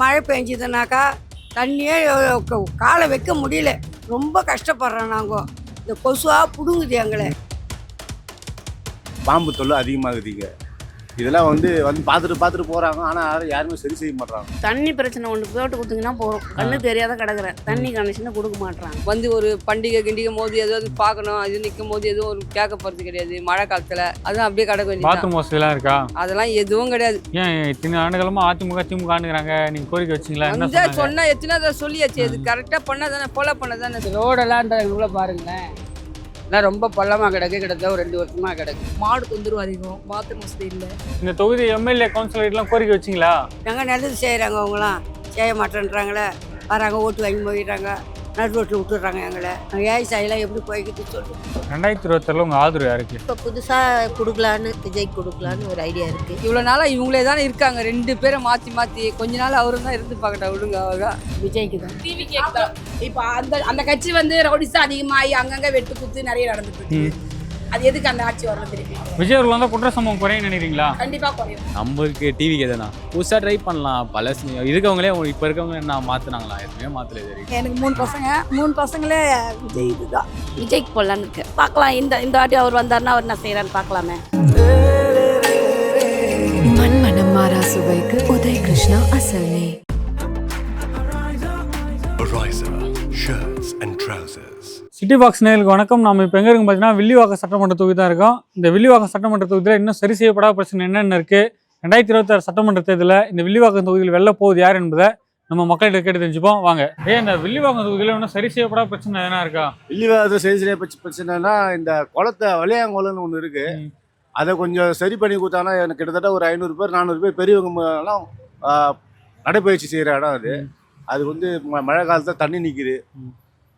மழை பெஞ்சதுனாக்கா தண்ணியே காலை வைக்க முடியல. ரொம்ப கஷ்டப்படுறோம் நாங்கள் இந்த கொசுவாக பிடுங்குது எங்களை. பாம்பு தொல்லை அதிகமாகுதுங்க. இதெல்லாம் வந்து வந்து பார்த்துட்டு பார்த்துட்டு போகிறாங்க ஆனால் யாருமே சரி செய்ய மாட்றாங்க. தண்ணி பிரச்சனை ஒன்று போட்டு கொடுத்தீங்கன்னா போகிறோம் கண்ணு தெரியாத கிடக்குறேன். தண்ணி கனெக்ஷனை கொடுக்க மாட்றாங்க. வந்து ஒரு பண்டிகை கிண்டிக்கும் போது ஏதாவது பார்க்கணும். அது நிற்கும் போது எதுவும் ஒரு கேட்க போகிறது கிடையாது. மழை காலத்தில். அதுவும் அப்படியே கிடக்க வேண்டியது பாத்ரூம் வசதிலாம் இருக்கா? அதெல்லாம் எதுவும் கிடையாது. ஏன் இத்தனை ஆண்டுகளமா அதிமுக திமுக ஆண்டுங்கிறாங்க நீங்க கோரிக்கை வச்சீங்களா? என்ன வந்து சொன்னாங்க? சொன்னா எத்தனை தடவை சொல்லியாச்சு? அது கரெக்டாக பண்ண தானே ஃபாலோ பண்ண தானே ரோடெல்லாம்ன்றதுக்குள்ள பாருங்களேன். எல்லாம் ரொம்ப பள்ளமாக கிடக்கு கிட்டத்தட்ட ஒரு ரெண்டு வருஷமா கிடக்கு. மாடு தொந்தரவு அதிகம் பாத்ரூம் வசதி இல்லை. இந்த தொகுதி எம்எல்ஏ கவுன்சிலர்லாம் கோரிக்கை வச்சீங்களா? எங்கே நல்லது செய்கிறாங்க அவங்களாம். செய்ய மாட்டேன்றாங்களே. வராங்க ஓட்டு வாங்கி போயிடுறாங்க. நடு ரோட்டில் விட்டுடுறாங்க எங்களை. விவசாயிலாம் எப்படி போய்கிட்டு சொல்லு ரெண்டாயிரத்தி இருபத்தாறுல உங்க ஆதரவு யாருக்கு? இப்போ புதுசாக கொடுக்கலான்னு விஜய் கொடுக்கலான்னு ஒரு ஐடியா இருக்குது இவ்வளோ நாளாக இவங்களே தானே இருக்காங்க. ரெண்டு பேரை மாற்றி மாற்றி கொஞ்ச நாள் அவரும் தான் இருந்து பார்க்கட்டா விடுங்க அவங்க விஜய்க்கு தான். டிவி கேக்குதா இப்போ அந்த அந்த கட்சி வந்து ரவுடிஸா அதிகமாகி அங்கங்க வெட்டு குத்து நிறைய நடந்துட்டு இருக்கு. அது எதுக்கு அந்த ஆட்சி வரணும் திருப்பி விஜய் அவர்கள் வந்தா குற்ற சம்பவம் குறையும் நினைக்கிறீங்களா? கண்டிப்பா குறையும். நம்மளுக்கு டிவிக்கு எதுனா புதுசாக ட்ரை பண்ணலாம். பழசு இருக்கவங்களே இப்போ இருக்கவங்க என்ன மாற்றினாங்களா எதுவுமே மாற்றல எனக்கு மூணு பசங்க. மூணு பசங்களே விஜய் இதுதான். விஜய்க்கு போடலான்னு இருக்கு. பார்க்கலாம். இந்த இந்த வாட்டி அவர் வந்தாருன்னா அவர் என்ன செய்கிறான்னு பார்க்கலாமே. மண்மனம் மாறா சுவைக்கு உதய் கிருஷ்ணா அசல்னே. Shirts and trousers. City box நேர்களுக்கு வணக்கம். நம்ம இப்போ எங்க இருக்கோம் பார்த்தீங்கன்னா வில்லிவாக்கம் சட்டமன்ற தொகுதி தான் இருக்கோம். இந்த வில்லிவாக்கம் சட்டமன்ற தொகுதியில் இன்னும் சரி செய்யப்படாத பிரச்சனை என்னென்ன இருக்கு? ரெண்டாயிரத்தி இருபத்தாறு சட்டமன்ற தேர்தலில் இந்த வில்லிவாக்கம் தொகுதியில் வெல்ல போகுது யார் என்பதை நம்ம மக்கள்கிட்ட கேட்டு தெரிஞ்சுப்போம். வாங்க. ஏன் இந்த வில்லிவாக்கம் தொகுதியில் இன்னும் சரி செய்யப்படாத பிரச்சனை எதனா இருக்கா? இல்லைவாத சரி பிரச்ச- பிரச்சனைனா இந்த குளத்தை வளையாங்குளம்னு ஒன்று இருக்கு. ம். அதை கொஞ்சம் சரி பண்ணி கொடுத்தாங்கன்னா எனக்கு கிட்டத்தட்ட ஒரு ஐநூறு பேர் நானூறு பேர் பெரியவங்க எல்லாம் ஆ, நடைப்பயிற்சி செய்கிற இடம் அது. அது வந்து மழை காலத்தில் தண்ணி நிற்கிது.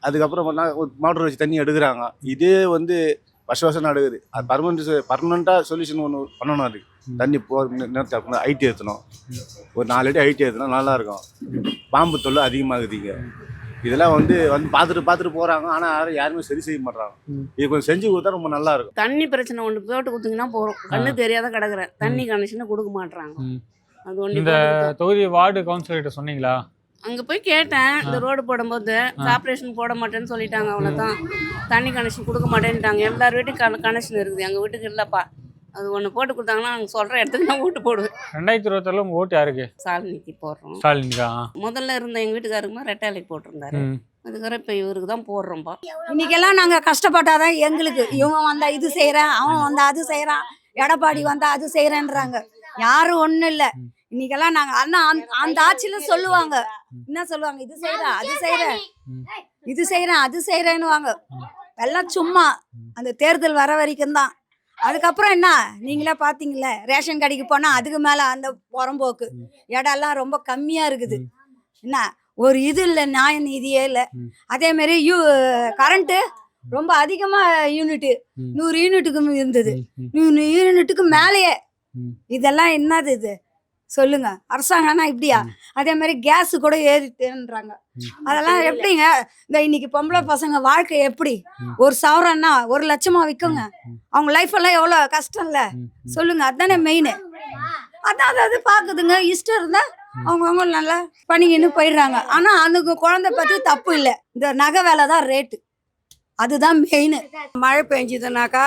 அதுக்கப்புறம் ஒரு மோட்டர் வச்சு தண்ணி எடுக்கிறாங்க. இதே வந்து வருஷ வருஷம் நடக்குது. அது பர்மனெண்ட் பர்மனெண்ட்டாக சொல்யூஷன் ஒன்று பண்ணணும் அதுக்கு. தண்ணி போ நேரத்தில் ஹைட் ஏற்றணும் ஒரு நாலு அடி ஹைட் ஏற்றினா நல்லா இருக்கும். பாம்பு தொல்லை அதிகமாகுதுங்க. இதெல்லாம் வந்து வந்து பார்த்துட்டு பார்த்துட்டு போகிறாங்க ஆனால் யாரும் யாருமே சரி செய்ய மாட்றாங்க. ம். இது கொஞ்சம் செஞ்சு கொடுத்தா ரொம்ப நல்லா இருக்கும். தண்ணி பிரச்சனை ஒன்று போட்டு கொடுத்தீங்கன்னா போகிறோம் கண்ணு தெரியாத கிடக்குறேன். தண்ணி கனெக்ஷனை கொடுக்க மாட்றாங்க. ம். அது ஒன்று இந்த தொகுதி வார்டு கவுன்சிலர்கிட்ட சொன்னீங்களா? அங்கே போய் கேட்டேன் இந்த ரோடு போடும்போது கார்பரேஷன் போட மாட்டேன்னு சொல்லிட்டாங்க அவ்வளோதான் தண்ணி கனெக்ஷன் கொடுக்க மாட்டேன்ட்டாங்க எல்லார் வீட்டுக்கும் கனெக்ஷன் இருக்குது. எங்கள் வீட்டுக்கு இல்லைப்பா. அது ஒன்று போட்டு கொடுத்தாங்கன்னா நாங்கள் சொல்கிற இடத்துக்கு நான் ஓட்டு போடுவேன். ரெண்டாயிரத்தி இருபத்தாறுல உங்க ஓட்டு யாருக்கு? சாலினிக்கு போடுறோம். ஸ்டாலின்கா முதல்ல இருந்த எங்கள் வீட்டுக்காருக்குமா ரெட்டாலைக்கு போட்டிருந்தாரு. அதுக்கப்புறம் இப்போ இவருக்கு தான் போடுறோம்ப்பா இன்னைக்கெல்லாம் நாங்கள் கஷ்டப்பட்டாதான் எங்களுக்கு. இவன் வந்தா இது செய்கிறான் அவன் வந்தா அது செய்கிறான் எடப்பாடி வந்தா அது செய்கிறேன்றாங்க யாரும் ஒன்றும் இல்லை. இன்னைக்கெல்லாம் நாங்கள் அண்ணா அந்த அந்த ஆட்சியில் சொல்லுவாங்க. என்ன சொல்லுவாங்க? இது செய்கிறேன் அது செய்கிறேன் ம். இது செய்கிறேன் அது செய்கிறேன்னு வாங்க எல்லாம் சும்மா. அந்த தேர்தல் வர வரைக்கும் தான். அதுக்கப்புறம் என்ன? நீங்களே பார்த்தீங்களே ரேஷன் கடைக்கு போனால் அதுக்கு மேலே அந்த புறம்போக்கு. இடம்லாம் ரொம்ப கம்மியாக இருக்குது. என்ன? ஒரு இது இல்லை நியாய நீதியே இல்லை. ம். அதே மாதிரி யூ கரண்ட்டு ரொம்ப அதிகமாக யூனிட்டு. நூறு யூனிட்டுக்கு இருந்தது. நூறு யூனிட்டுக்கு மேலேயே. இதெல்லாம் என்னது இது? சொல்லுங்க. அரசாங்கம்னா இப்படியா. அதே மாதிரி கேஸ் கூட ஏறிட்டுன்றாங்க. அதெல்லாம் எப்படிங்க? இந்த இன்னைக்கு பொம்பளை பசங்க வாழ்க்கை எப்படி. ஒரு சவரம்னா ஒரு லட்சமா விற்குங்க. அவங்க லைஃப் எல்லாம் எவ்வளோ கஷ்டம் இல்ல. சொல்லுங்க. அதானே மெயின் அதான் அதாவது பாக்குதுங்க. இஷ்டம் இருந்தா அவங்கவுங்க நல்லா பண்ணிக்கின்னு போயிடுறாங்க. ஆனா அந்த குழந்தை பத்தி தப்பு இல்லை. இந்த நகை வேலை தான் ரேட்டு அதுதான் மெயின் மழை பெஞ்சதுனாக்கா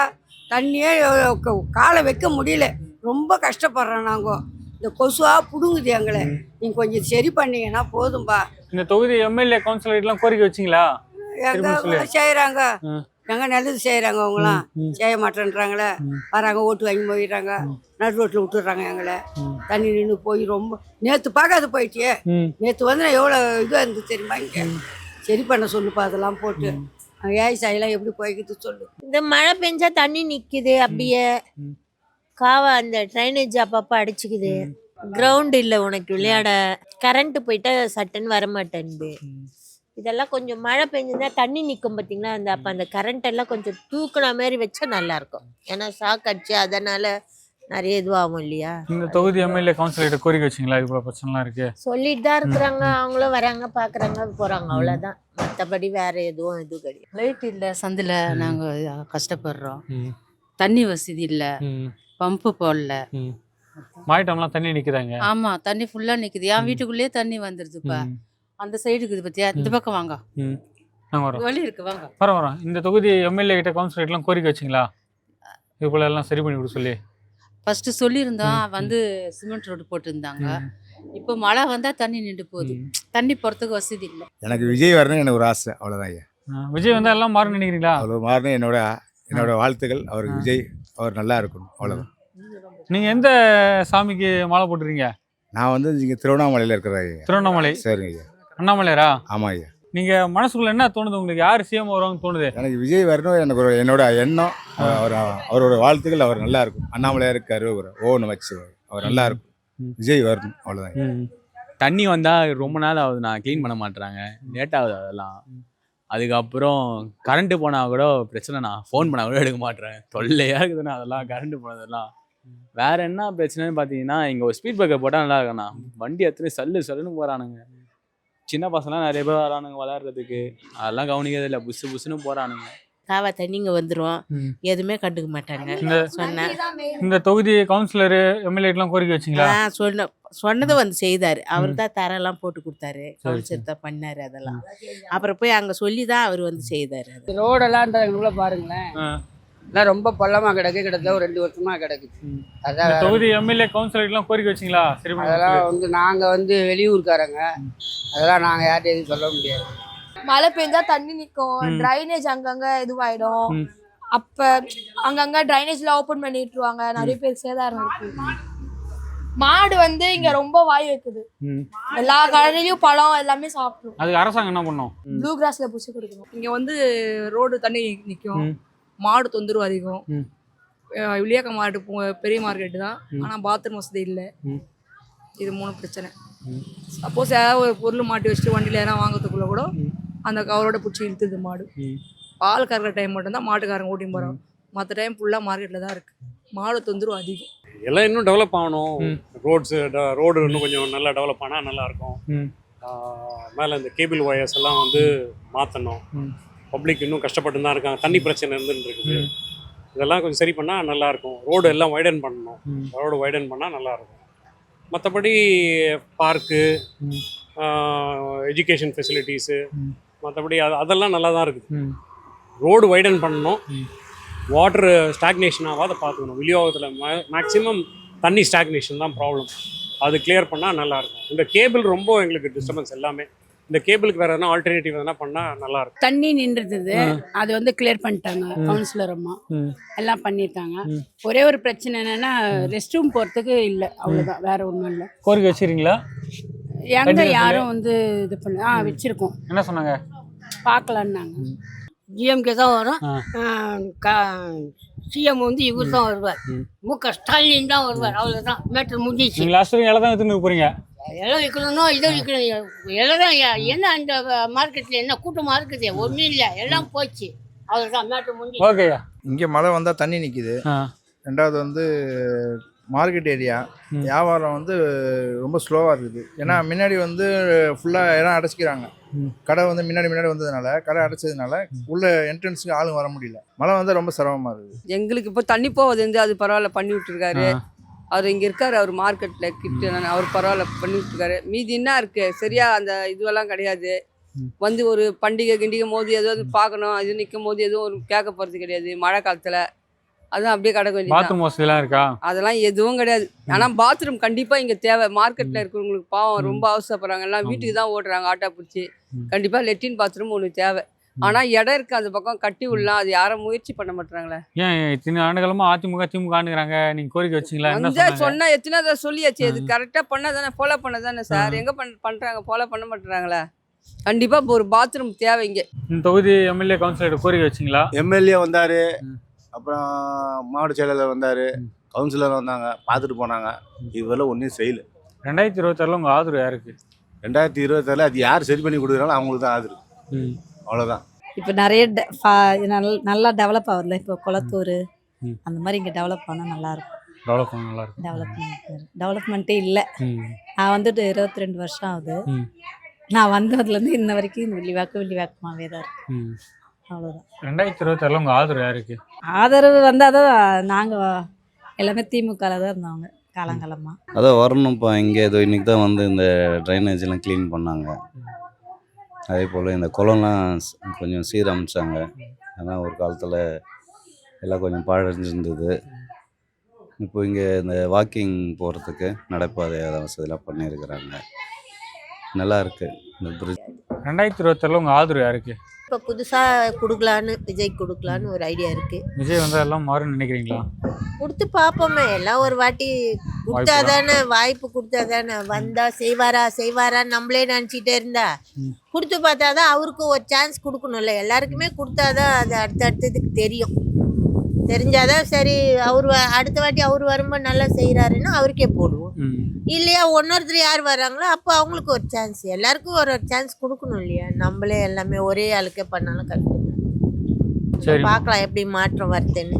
தண்ணியே காலை வைக்க முடியல. ரொம்ப கஷ்டப்படுறோம் நாங்கள் இந்த கொசுவாக பிடுங்குது எங்களை. நீங்கள் கொஞ்சம் சரி பண்ணீங்கன்னா போதும்பா. இந்த தொகுதி எம்எல்ஏ கவுன்சிலர்லாம் கோரிக்கை வச்சீங்களா. எங்க செய்கிறாங்க. எங்க நல்லது செய்கிறாங்க அவங்களாம். செய்ய மாட்டேன்றாங்களே. வராங்க ஓட்டு வாங்கி போயிடுறாங்க. நடு ரோட்டில் விட்டுடுறாங்க எங்களை. தண்ணி நின்று போய் ரொம்ப நேற்று பார்க்காது போயிட்டியே. ம். நேற்று வந்து நான் எவ்வளோ இதுவாக இருந்து தெரியுமா இங்கே? சரி பண்ண சொல்லுப்பா அதெல்லாம் போட்டு. விவசாயெல்லாம் எப்படி போய்க்கிட்டு சொல்லு. இந்த மழை பெஞ்சா தண்ணி நிக்குது அப்படியே. காவா அந்த ட்ரைனேஜ் அப்பப்போ அடிச்சுக்குது. கிரவுண்ட் இல்லை உனக்கு விளையாட. கரண்ட் போயிட்டா சட்டுன்னு வர மாட்டேன்து ம். இதெல்லாம் கொஞ்சம் மழை பெஞ்சுன்னா தண்ணி நிற்கும் பார்த்தீங்களா அந்த அப்போ அந்த கரண்ட் எல்லாம் கொஞ்சம் தூக்குன மாதிரி வச்சா நல்லா இருக்கும். ஏன்னா ஷாக் அடிச்சு அதனால நிறைய இதுவாகும் இல்லையா? இந்த தொகுதி எம்எல்ஏ கவுன்சிலர்கிட்ட கோரிக்கை வச்சீங்களா? இது போல பிரச்சனைலாம் இருக்கு. சொல்லிட்டு தான் இருக்கிறாங்க. அவங்களும் வராங்க பார்க்குறாங்க போகிறாங்க அவ்வளோதான் மற்றபடி வேற எதுவும் இது கிடையாது. லைட் இல்லை சந்தில். நாங்கள் கஷ்டப்படுறோம். தண்ணி வசதி இல்லை. பம்பு போடல. ம். மாயிட்டம்லாம் தண்ணி நிற்குதாங்க ஆமா தண்ணி ஃபுல்லா நிக்குது. என். வீட்டுக்குள்ளேயே தண்ணி வந்துருதுப்பா அந்த சைடு இருக்குது பத்தியா? இந்த. பக்கம் வாங்க. ம். நாங்கள் வரோம் வழி இருக்கு வாங்க. வரோம் வரோம் இந்த தொகுதி எம்எல்ஏ கிட்ட கவுன்சிலர்லாம் கோரிக்கை வச்சிங்களா? இது போல எல்லாம் சரி பண்ணி கொடுக்க சொல்லி. ஃபர்ஸ்ட் சொல்லியிருந்தோம். வந்து சிமெண்ட் ரோடு போட்டிருந்தாங்க. இப்போ மழை வந்தா தண்ணி நின்று போகுது. தண்ணி போறதுக்கு வசதி இல்லை. எனக்கு விஜய் வரணும் எனக்கு ஒரு ஆசை. அவ்வளோதான் ஐயா. விஜய் வந்தா எல்லாம் மாறும் நினைக்கிறீங்களா? அவ்வளோ மாறணும். என்னோட என்னோட வாழ்த்துக்கள். அவருக்கு விஜய் அவர் நல்லா இருக்கணும். அவ்வளோதான் நீங்க எந்த சாமிக்கு மாலை போட்டுறீங்க நான் வந்து இங்கே திருவண்ணாமலையில் இருக்கிறேன் ஐயா. திருவண்ணாமலை? சரிங்க ஐயா. அண்ணாமலையாரா? ஆமாம் ஐயா. நீங்க மனசுக்குள்ள என்ன தோணுது உங்களுக்கு? யார் சிஎம் வருவாங்கன்னு தோணுது? எனக்கு விஜய் வரணும் எனக்கு ஒரு என்னோட எண்ணம். அவர் அவரோட வாழ்த்துக்கள் அவர் நல்லா இருக்கும். அண்ணாமலையாருக்கு அருவகுரம் ஓ நமச்சு அவர். நல்லா இருக்கும். விஜய் வரணும் அவ்வளோதான் தண்ணி வந்தால் ரொம்ப நாள் ஆகுது நான் க்ளீன் பண்ண மாட்றாங்க லேட் ஆகுது அதெல்லாம். அதுக்கப்புறம் கரண்ட்டு போனால் கூட பிரச்சனைண்ணா ஃபோன் பண்ணால் கூட எடுக்க மாட்றேன் தொல்லையாக இருக்குதுண்ணா அதெல்லாம் கரண்ட்டு போனதெல்லாம். வேற என்ன பிரச்சனைன்னு பார்த்தீங்கன்னா இங்கே ஒரு ஸ்பீட் பிரேக்கர் போட்டால் நல்லா இருக்குண்ணா வண்டி எத்தனை சல்லு சல்லுன்னு போகிறானுங்க சின்ன பசங்களாம் நிறைய பேர் வரானுங்க விளையாடுறதுக்கு. அதெல்லாம் கவனிக்கிறது இல்லை புஸ்ஸு புஸ்ஸுன்னு போகிறானுங்க காவா தண்ணி இங்கே வந்துடும். எதுவுமே கண்டுக்க மாட்டாங்க. சொன்னேன். இந்த தொகுதி கவுன்சிலரு எம்எல்ஏக்கெல்லாம் கோரிக்கை வச்சிங்களா? ஆ சொன்ன சொன்னதை வந்து செய்தார். அவர் தான் தரெல்லாம் போட்டு கொடுத்தாரு. கவுன்சிலர் தான் பண்ணாரு அதெல்லாம். அப்புறம் போய் அங்கே சொல்லி தான் அவர் வந்து செய்தார் அது. ரோடெல்லாம் பாருங்களேன். ஆ. எல்லாம் ரொம்ப பள்ளமா கிடக்கு. கிட்டத்தட்ட ஒரு ரெண்டு வருஷமா கிடக்குது. அதான் இந்த தொகுதி எம்எல்ஏ கவுன்சிலருக்குலாம் கோரிக்கை வச்சிங்களா? சரி பண்ணி அதெல்லாம் வந்து நாங்க வந்து வெளியூர்காரங்க. அதெல்லாம் நாங்க யார்ட்டையும் எதுவும் சொல்ல முடியாது. மழை பெஞ்சா தண்ணி நிக்கும் ம். டிரைனேஜ் அங்கங்க இதுவாயிடும். அப்ப அங்கங்க டிரைனேஜ்ல ஓபன் பண்ணி விட்டுருவாங்க நிறைய பேர் சேதாரம் இருக்கு மாடு வந்து இங்க ரொம்ப வாய் வைக்குது. எல்லா கடையிலயும் பழம் எல்லாமே சாப்பிடும் அதுக்கு அரசாங்கம் என்ன பண்ணும். ப்ளூ கிராஸ்ல புடிச்சு கொடுக்கணும் இங்க வந்து ரோடு தண்ணி நிக்கும் ம். மாடு தொந்தரவு அதிகம் விளியாக்க மார்க்கெட் போ- பெரிய மார்க்கெட் தான் ம். ஆனா பாத்ரூம் வசதி இல்லை. இது மூணு பிரச்சனை. சப்போஸ் ஏதாவது ஒரு பொருள் மாட்டி வச்சுட்டு வண்டியில எதனா வாங்குறதுக்குள்ள கூட. அந்த கவரோட பிடிச்சி இழுத்துது மாடு. பால் கறக்கிற டைம் மட்டும்தான் மாட்டுக்காரங்க ஓட்டின்னு போறாங்க மற்ற டைம் ஃபுல்லாக மார்க்கெட்டில் தான் இருக்கு மாடு தொந்தரவு அதிகம் எல்லாம் இன்னும் டெவலப் ஆகணும். ரோட்ஸு ரோடு இன்னும் கொஞ்சம் நல்லா டெவலப் ஆனால் நல்லா இருக்கும் ம். மேலே இந்த கேபிள் ஒயர்ஸ் எல்லாம் வந்து மாற்றணும். பப்ளிக் இன்னும் கஷ்டப்பட்டு தான் இருக்காங்க தண்ணி பிரச்சனை இருந்துட்டு இருக்குது ம். இதெல்லாம் கொஞ்சம் சரி பண்ணால் நல்லா இருக்கும் ரோடு எல்லாம் வைடன் பண்ணணும். ரோடு வைடன் பண்ணால் நல்லா இருக்கும் மற்றபடி பார்க்கு. Education facilities. மற்றபடி அது அதெல்லாம் நல்லா தான் இருக்குது. ம். ரோடு வைடன் பண்ணணும். ம். வாட்டர் ஸ்டாக்னேஷன் ஆகாத பார்த்துக்கணும். விநியோகத்தில் மேக்ஸிமம் தண்ணி ஸ்டாக்னேஷன் தான் ப்ராப்ளம் அது கிளியர் பண்ணால் நல்லாயிருக்கும். இந்த கேபிள் ரொம்ப எங்களுக்கு டிஸ்டர்பன்ஸ் எல்லாமே. இந்த கேபிளுக்கு வேறு எதனா ஆல்டர்னேட்டிவ் எதனா பண்ணால் நல்லாயிருக்கும். தண்ணி நின்றுது. அது வந்து கிளியர் பண்ணிட்டாங்க. கவுன்சிலர் அம்மா. ம். எல்லாம் பண்ணிட்டாங்க. ஒரே ஒரு பிரச்சனை என்னன்னா ரெஸ்ட் ரூம் போறதுக்கு இல்லை. அவ்வளவுதான். வேற ஒன்றும் இல்லை. கோரிக்கை வச்சிருக்கீங்களா? எங்க யாரும் வந்து இது பண்ண ஆ வச்சிருக்கோம். என்ன சொன்னாங்க? பார்க்கலான்னாங்க டிஎம்கே தான் வரும். சிஎம் வந்து இவர் தான் வருவார். ம். க. ஸ்டாலின் தான் வருவார். அவ்வளோதான் மேட்டர் முடிஞ்சிச்சு. நீங்க லாஸ்ட் வரைக்கும் தான் எடுத்துன்னு போறீங்க? எல்லாம் விற்கணும் இதை விற்கணும். எல்லாம் என்ன அந்த மார்க்கெட்டில் என்ன கூட்டமாக இருக்குது? ஒன்றும் இல்லை. எல்லாம் போச்சு. அவ்வளோதான் மேட்டர் முடிஞ்சு ஓகேயா இங்கே மழை வந்தால் தண்ணி நிற்கிது ரெண்டாவது வந்து மார்க்கெட் ஏரியா. வியாபாரம் வந்து ரொம்ப ஸ்லோவாக இருக்குது. ஏன்னா முன்னாடி வந்து ஃபுல்லாக இடம் அடைச்சிக்கிறாங்க. கடை வந்து முன்னாடி முன்னாடி வந்ததுனால கடை அடைச்சதுனால உள்ள என்ட்ரன்ஸுக்கு ஆளுங்க வர முடியல. மழை வந்தால் ரொம்ப சிரமமாக இருக்குது. எங்களுக்கு இப்போ தண்ணி போவது வந்து அது பரவாயில்ல பண்ணி விட்டுருக்காரு. அவர் இங்கே இருக்காரு அவர் மார்க்கெட்டில் கிட்ட அவர் பரவாயில்ல பண்ணி விட்டுருக்காரு. மீதி என்ன இருக்கு? சரியா அந்த இதுவெல்லாம் கிடையாது. வந்து ஒரு பண்டிகை கிண்டிக்கும் போது ஏதாவது பார்க்கணும் அது நிற்கும் போது எதுவும் ஒரு கேட்க போகிறது கிடையாது. மழை காலத்தில். அதுவும் அப்படியே கிடக்க வேண்டியது பாத்ரூம் வசதிலாம் இருக்கா? அதெல்லாம் எதுவும் கிடையாது. ஆனால் பாத்ரூம் கண்டிப்பாக இங்கே தேவை. மார்க்கெட்டில் இருக்கிறவங்களுக்கு பாவம். ரொம்ப அவசரப்படுறாங்க. எல்லாம். வீட்டுக்கு தான் ஓடுறாங்க ஆட்டோ பிடிச்சி. ம். கண்டிப்பாக லெட்டின் பாத்ரூம் ஒன்று தேவை. ஆனால் இடம் இருக்கு அந்த பக்கம் கட்டி விடலாம். அது யாரும் முயற்சி பண்ண மாட்டாங்களே ஏன் இத்தனை ஆண்டுகளமா அதிமுக திமுக ஆண்டுக்கிறாங்க? நீங்க கோரிக்கை வச்சீங்களா? என்ன வந்து சொன்னாங்க? சொன்னா எத்தனை தடவை சொல்லியாச்சு? அது ஆ. கரெக்டாக பண்ண தானே ஃபாலோ பண்ண தானே சார். எங்கே பண் பண்ணுறாங்க ஃபாலோ பண்ண மாட்டேறாங்களே. கண்டிப்பாக இப்போ ஒரு பாத்ரூம் தேவை இங்கே. இந்த தொகுதி எம்எல்ஏ கவுன்சிலர் கோரிக்கை வச்சீங்களா? எம்எல்ஏ வந்தார். ம். அப்புறம் மாவட்ட செயலாளர் வந்தார். கவுன்சிலர் வந்தாங்க பார்த்துட்டு போனாங்க இதுவரை ஒன்றும் செய்யல ரெண்டாயிரத்தி இருபத்தாறுல உங்க ஆதரவு யாருக்கு ரெண்டாயிரத்தி இருபத்தாறில் அது யார் சரி பண்ணி கொடுக்குறாங்களோ அவங்களுக்கு தான் ஆதரவு ம். அவ்வளோதான் இப்போ நிறைய ஃபா- நல்ல- நல்லா டெவலப் ஆகுதுல இப்போ குளத்தூர். அந்த மாதிரி இங்கே டெவலப் பண்ணால் நல்லாயிருக்கும் டெவலப் பண்ண நல்லா இருக்கும் டெவலப்மெண்ட் டெவலப்மெண்ட்டே இல்லை. நான் வந்துட்டு இருபத்தி ரெண்டு வருஷம் ஆகுது. நான் வந்ததுலேருந்து இன்ன வரைக்கும் இந்த வில்லிவாக்கு வில்லிவாக்குமாவே தான் இருக்கு ம். அவ்வளோதான் ரெண்டாயிரத்தி இருபத்தாறுல உங்க ஆதரவு யாருக்கு? ஆதரவு வந்தால் தான் நாங்கள் எல்லாமே திமுகவில் தான் இருந்தவங்க காலங்காலமாக அதான் வரணும்ப்பா இங்கே ஏதோ இன்னைக்கு தான் வந்து இந்த ட்ரைனேஜ் எல்லாம் க்ளீன் பண்ணாங்க. அதே போல் இந்த குளம்லாம் கொஞ்சம் சீரமைச்சாங்க. ஏன்னா ஒரு காலத்தில் எல்லாம் கொஞ்சம் பாழடைஞ்சிருந்தது. இப்போ இங்கே இந்த வாக்கிங் போகிறதுக்கு நடைபாதை வசதியெல்லாம் பண்ணியிருக்கிறாங்க. நல்லா இருக்கு. இந்த பிரிட்ஜ் ரெண்டாயிரத்தி இருபத்தாறில் உங்கள் ஆதரவு யாருக்கு? இப்போ புதுசாக கொடுக்கலான்னு விஜய் கொடுக்கலான்னு ஒரு ஐடியா இருக்குது விஜய் வந்து எல்லாம் மாறும்னு நினைக்கிறீங்களா? கொடுத்து பார்ப்போமே எல்லாம் ஒரு வாட்டி கொடுத்தா தானே. வாய்ப்பு கொடுத்தா தானே. வந்தா செய்வாரா செய்வாரான்னு நம்மளே நினச்சிட்டே இருந்தா கொடுத்து பார்த்தா தான் அவருக்கும் ஒரு சான்ஸ் கொடுக்கணும்ல. எல்லாருக்குமே கொடுத்தா தான் அது அடுத்த அடுத்ததுக்கு தெரியும். தெரிஞ்சாதான் சரி அவர் அடுத்த வாட்டி அவர் வரும்போது நல்லா செய்கிறாருன்னா அவருக்கே போடுவோம். இல்லையா ஒன்னொருத்தர் யார் வராங்களோ அப்போ அவங்களுக்கு ஒரு சான்ஸ் எல்லாருக்கும் ஒரு ஒரு சான்ஸ் கொடுக்கணும் இல்லையா? நம்மளே எல்லாமே ஒரே ஆளுக்கே பண்ணாலும் கஷ்டம் சரி. பார்க்கலாம் எப்படி மாற்றம் வருதுன்னு.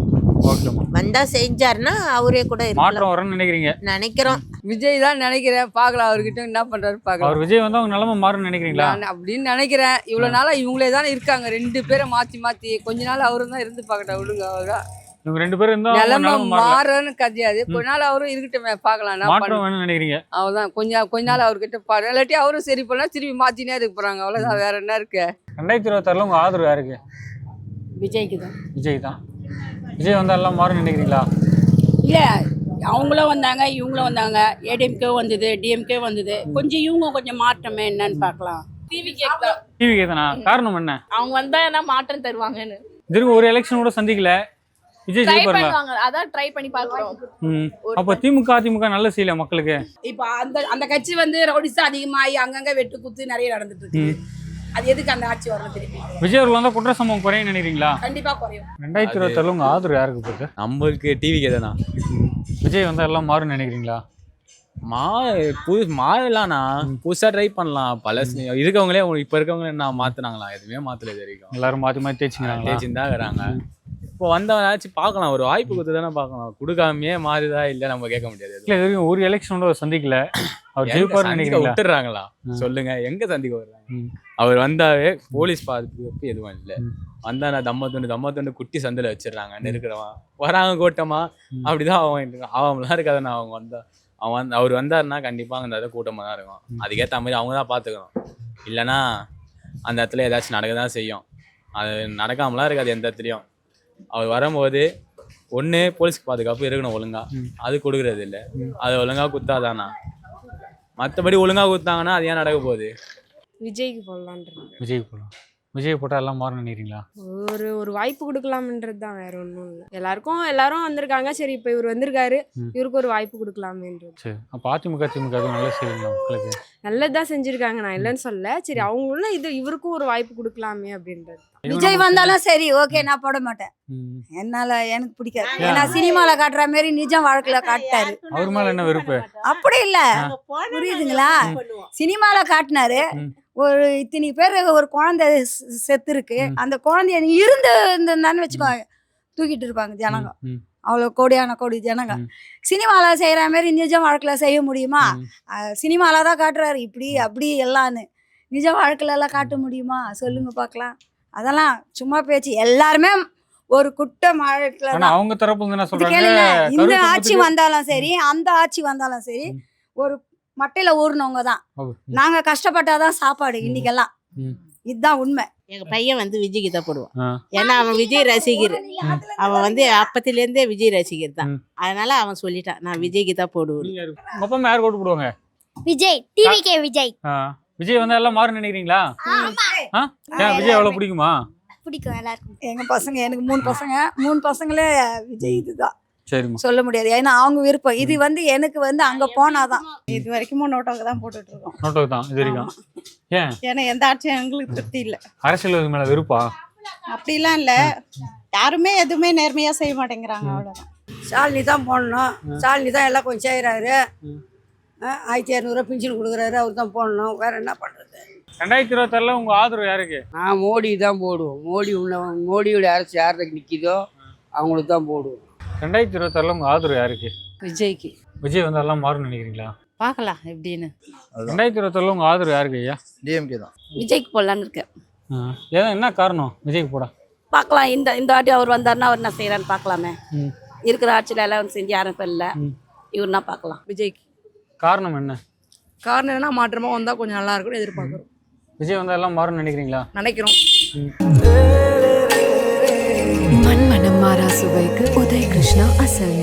வந்தா செஞ்சாருன்னா அவரே கூட மாற்றம் வரும்னு நினைக்கிறீங்க? நினைக்கிறோம். விஜய் தான் நினைக்கிறேன். பார்க்கலாம் அவர்கிட்ட என்ன பண்றாரு பார்க்கலாம் அவர் விஜய் வந்து அவங்க நிலமை மாறும்னு நினைக்கிறீங்களா? நான் அப்படின்னு நினைக்கிறேன். இவ்வளவு நாளா இவங்களே தானே இருக்காங்க. ரெண்டு பேரை மாத்தி மாத்தி. கொஞ்ச நாள் அவரும் தான் இருந்து பார்க்கட்டும் விடுங்க அவரா. இவங்க ரெண்டு பேரும் அவங்க நிலைமை மாறன்னு கதையாது கொஞ்ச நாள் அவரும் இருக்கட்டுமே பார்க்கலாம் மாற்றம் வேணும்னு நினைக்கிறீங்க? அவதான் கொஞ்சம் கொஞ்ச நாள் அவர்கிட்ட பாரு. இல்லாட்டி அவரும் சரி பண்ணா திருப்பி மாத்தினே இருக்க போறாங்க. அவ்வளவுதான். வேற என்ன இருக்கு? ரெண்டாயிரத்தி இருபத்தாறில் உங்கள் ஆதரவு யாருக்கு? விஜய்க்கு தான் விஜய் தான் விஜய் வந்து எல்லாம் மாறும்னு நினைக்கிறீங்களா? இல்லை அவங்களும் வந்தாங்க இவங்களும் வந்தாங்க. ஏடிஎம்கே வந்தது டிஎம்கே வந்தது. கொஞ்சம் இவங்க கொஞ்சம் மாற்றமே என்னன்னு பார்க்கலாம். டிவி கேக் தான் டிவி கேத்தனா காரணம் என்ன? அவங்க வந்தா என்ன மாற்றம் தருவாங்கன்னு. இதுக்கு ஒரு எலெக்ஷன் கூட சந்திக்கல. விஜய் ட்ரை பண்ணுவாங்க. அதான் ட்ரை பண்ணி பார்க்குறோம். ம். அப்போ திமுக அதிமுக நல்ல செய்யல மக்களுக்கு? இப்போ அந்த அந்த கட்சி வந்து ரவுடிஸ் அதிகமாகி அங்கங்க வெட்டு குத்து நிறைய நடந்துட்டு இருக்கு அது எதுக்கு அந்த ஆட்சி வரணும் திருப்பி? விஜய் அவர்கள் வந்தால் குற்ற சம்பவம் குறையும் நினைக்கிறீங்களா? கண்டிப்பா குறையும். ரெண்டாயிரத்தி இருபத்தாறில் உங்கள் ஆதரவு யாருக்கு போகுது நம்மளுக்கு டிவிக்கு எதனா? விஜய் வந்தால் எல்லாம் மாறும்னு நினைக்கிறீங்களா? மா புது மாறலாம்ண்ணா. புதுசாக ட்ரை பண்ணலாம். பழசு இருக்கவங்களே இப்போ இருக்கவங்களே என்ன மாற்றினாங்களா எதுவுமே மாற்றல இது வரைக்கும். எல்லாரும் மாற்றி மாற்றி தேய்ச்சிக்கிறாங்களா தேய்ச்சின்னு தான் இருக்கிறாங்க. இப்போ வந்தவனாச்சும் பார்க்கலாம். ஒரு வாய்ப்பு கொடுத்து தானே பார்க்கலாம். கொடுக்காமையே மாறுதா இல்லை நம்ம கேட்க முடியாது. இல்லை வரைக்கும் ஒரு எலெக்ஷன் கூட சந்திக்கல. அவர் நினைக்கிறீங்களா? விட்டுறாங்களா? சொல்லுங்க எங்க சந்திக்க வர்றாங்க அவர் வந்தாவே போலீஸ் பாதுகாப்பு எதுவும் இல்லை. வந்தா நான் தம்ம துண்டு தம்ம துண்டு குட்டி சந்தில வச்சிடுறாங்க. நெருக்கிறவன். வராங்க கூட்டமா? அப்படிதான் அவன் அவன்லாம் இருக்காதுண்ணா அவங்க வந்தா. அவன் வந்து அவர் வந்தாருன்னா கண்டிப்பா அந்த இடத்துல கூட்டமா தான் இருக்கும். அதுக்கேற்ற மாதிரி அவங்க தான் பார்த்துக்கணும் இல்லைன்னா அந்த இடத்துல ஏதாச்சும் நடக்க தான் செய்யும். அது நடக்காமலாம் இருக்காது எந்த இடத்துலையும். அவர் வரும்போது ஒன்று போலீஸ்க்கு பாதுகாப்பு இருக்கணும் ஒழுங்கா. அது கொடுக்கறது இல்லை. அது ஒழுங்கா குத்தாதானா? மற்றபடி ஒழுங்கா குத்தாங்கன்னா அது ஏன் நடக்க போகுது? விஜய்க்கு போடலான்றது விஜய் போகலாம் விஜய் போட்டால் எல்லாம் மாறும்னு நினைக்கிறீங்களா? ஒரு ஒரு வாய்ப்பு கொடுக்கலாம்ன்றது தான் வேற ஒன்றும் இல்லை. எல்லாருக்கும் எல்லாரும் வந்திருக்காங்க. சரி இப்போ இவர் வந்திருக்காரு. இவருக்கு ஒரு வாய்ப்பு கொடுக்கலாமேன்றது. சரி. அப்போ அதிமுக திமுக நல்லா செய்யுங்களா மக்களுக்கு? நல்லதா செஞ்சிருக்காங்க. நான் இல்லைன்னு சொல்ல சரி அவங்களும் இது இவருக்கும் ஒரு வாய்ப்பு கொடுக்கலாமே அப்படின்றது. விஜய் வந்தாலும் சரி ஓகே நான் போட மாட்டேன். என்னால எனக்கு பிடிக்காது. ஏன்னா சினிமால காட்டுற மாதிரி நிஜம் வாழ்க்கையில காட்டாரு அவர் மேலே என்ன வெறுப்பு? அப்படி இல்ல. புரியுதுங்களா? சினிமால காட்டினாரு. ஒரு இத்தனை பேர் ஒரு குழந்தை செத்து இருக்கு அந்த குழந்தைய நீ இருந்து இருந்தான்னு வச்சுக்கோ தூக்கிட்டு இருப்பாங்க ஜனங்க. அவ்வளோ கோடியான கோடி ஜனங்க. சினிமாவில் செய்கிற மாதிரி நிஜ வாழ்க்கையில் செய்ய முடியுமா? சினிமாவில் தான் காட்டுறாரு. இப்படி அப்படி எல்லான்னு. நிஜ வாழ்க்கையில எல்லாம் காட்ட முடியுமா? சொல்லுங்க பார்க்கலாம். அதெல்லாம் சும்மா பேச்சு. எல்லாருமே ஒரு ஆனா தான். அவங்க தரப்பு என்ன சொல்றாங்க? இந்த ஆட்சி வந்தாலும் சரி அந்த ஆட்சி வந்தாலும் சரி ஒரு மட்டையில ஊறினவங்க தான். நாங்க கஷ்டப்பட்டாதான் சாப்பாடு இன்னைக்கெல்லாம். இதுதான் உண்மை. எங்க பையன் வந்து விஜய்க்கு தான் போடுவான். ஏன்னா அவன் விஜய் ரசிகர். அவன் வந்து அப்பத்திலேருந்தே விஜய் ரசிகர் தான். அதனால அவன் சொல்லிட்டான் நான் விஜய்க்கு தான் போடுவேன். யார்? போடுவாங்க? விஜய் டிவிகே விஜய். ஆ. விஜய் வந்தா எல்லாம் மாறும்னு நினைக்கிறீங்களா? ஆ ஏன் விஜய் அவ்வளவு பிடிக்குமா? பிடிக்கும் எல்லாருக்கும். எங்க பசங்க எனக்கு மூணு பசங்க. மூணு பசங்களே விஜய் இதுதான். சரிம்மா. சொல்ல முடியாது. ஏன்னா அவங்க விருப்பம். இது வந்து எனக்கு வந்து அங்க போனாதான் இது வரைக்கும் நோட்டோக்கு தான் போட்டுட்டு இருக்கோம் நோட்டோக்கு தான் இது வரைக்கும். ஏன்? ஏன்னா எந்த ஆட்சியும் எங்களுக்கு திருப்தி இல்லை. அரசியல் மேல வெறுப்பா? அப்படிலாம் இல்லை. யாருமே எதுவுமே நேர்மையா செய்ய மாட்டேங்கிறாங்க அவ்வளோதான் ஷாலினி தான் போடணும். ஷாலினி தான் எல்லாம் கொஞ்சம் செய்கிறாரு ஆயிரத்தி இரநூறுவா பென்ஷன் கொடுக்குறாரு அவர் தான் போடணும். வேற என்ன பண்ணுறது ரெண்டாயிரத்தி இருபத்தாறுல உங்க ஆதரவு யாருக்கு? நான் மோடி தான் போடுவோம். மோடி உள்ள மோடியோட அரசு யாருக்கு நிற்கிதோ அவங்களுக்கு தான் போடுவோம். ரெண்டாயிரத்தி இருபத்தாறுல உங்க ஆதரவு யாருக்கு? விஜய்க்கு. விஜய் வந்தா எல்லாம் மாறும்னு நினைக்கிறீங்களா? பார்க்கலாம் எப்படின்னு. ரெண்டாயிரத்தி இருபத்தாறுல உங்க ஆதரவு யாருக்கு ஐயா? டிஎம்கே தான். விஜய்க்கு போடலான்னு இருக்கேன். ஏன் என்ன காரணம் விஜய்க்கு போட? பார்க்கலாம் இந்த இந்த வாட்டி அவர் வந்தாருன்னா அவர் என்ன செய்கிறான்னு பார்க்கலாமே. இருக்கிற ஆட்சியில் எல்லாம் செஞ்சு யாரும் இப்போ இல்லை. இவர்னா பார்க்கலாம். விஜய்க்கு. காரணம் என்ன? காரணம் என்னன்னா மாற்றமாக வந்தால் கொஞ்சம் நல்லா இருக்கும்னு எதிர்பார்க்குறோம். விஜய் வந்தால் எல்லாம் மாறும்னு நினைக்கிறீங்களா? நினைக்கிறோம். மண்மனம் மாறா சுவைக்கு உதய் கிருஷ்ணா அசல்